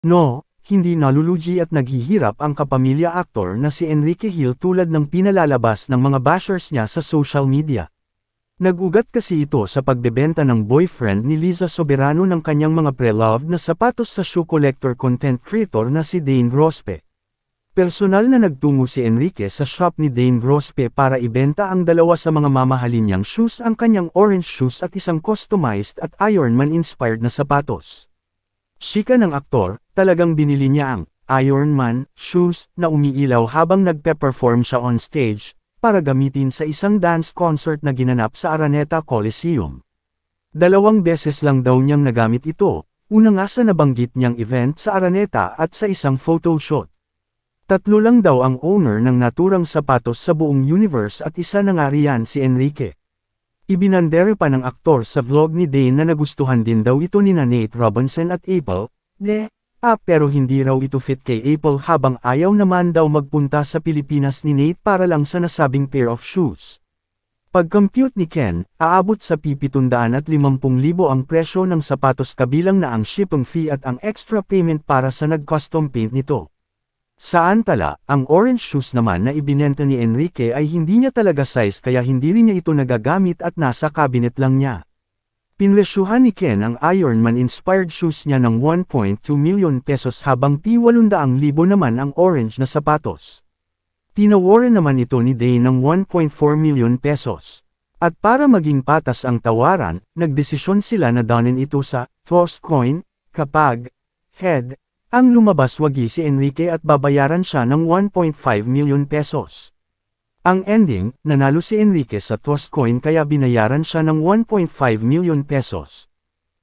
No, hindi nalulugi at naghihirap ang kapamilya aktor na si Enrique Hill tulad ng pinalalabas ng mga bashers niya sa social media. Nagugat kasi ito sa pagbebenta ng boyfriend ni Liza Soberano ng kanyang mga pre-loved na sapatos sa shoe collector content creator na si Dane Grospe. Personal na nagtungo si Enrique sa shop ni Dane Grospe para ibenta ang dalawa sa mga mamahalin niyang shoes ang kanyang orange shoes at isang customized at Iron Man inspired na sapatos. Shika ng aktor, talagang binili niya ang Iron Man shoes na umiilaw habang nagpe-perform siya on stage, para gamitin sa isang dance concert na ginanap sa Araneta Coliseum. Dalawang beses lang daw niyang nagamit ito, una nga sa nabanggit niyang event sa Araneta at sa isang photoshoot. Tatlo lang daw ang owner ng naturang sapatos sa buong universe at isa na nga riyan si Enrique. Ibinandere pa ng aktor sa vlog ni Dane na nagustuhan din daw ito ni Nate Robinson at April, de, Ah pero hindi raw ito fit kay Apple habang ayaw naman daw magpunta sa Pilipinas ni Nate para lang sa nasabing pair of shoes. Pag-compute ni Ken, aabot sa P750,000 ang presyo ng sapatos kabilang na ang shipping fee at ang extra payment para sa nag-custom paint nito. Saan tala, ang orange shoes naman na ibinenta ni Enrique ay hindi niya talaga size kaya hindi rin niya ito nagagamit at nasa cabinet lang niya. Pinresyuhan ni Ken ang Iron Man inspired shoes niya ng 1.2 million pesos habang P800,000 naman ang orange na sapatos. Tinawaran naman ito ni Day ng 1.4 million pesos. At para maging patas ang tawaran, nagdesisyon sila na danin ito sa Frost Coin, kapag, head, ang lumabas wagi si Enrique at babayaran siya ng 1.5 million pesos. Ang ending, nanalo si Enrique sa Tosscoin kaya binayaran siya ng 1.5 million pesos.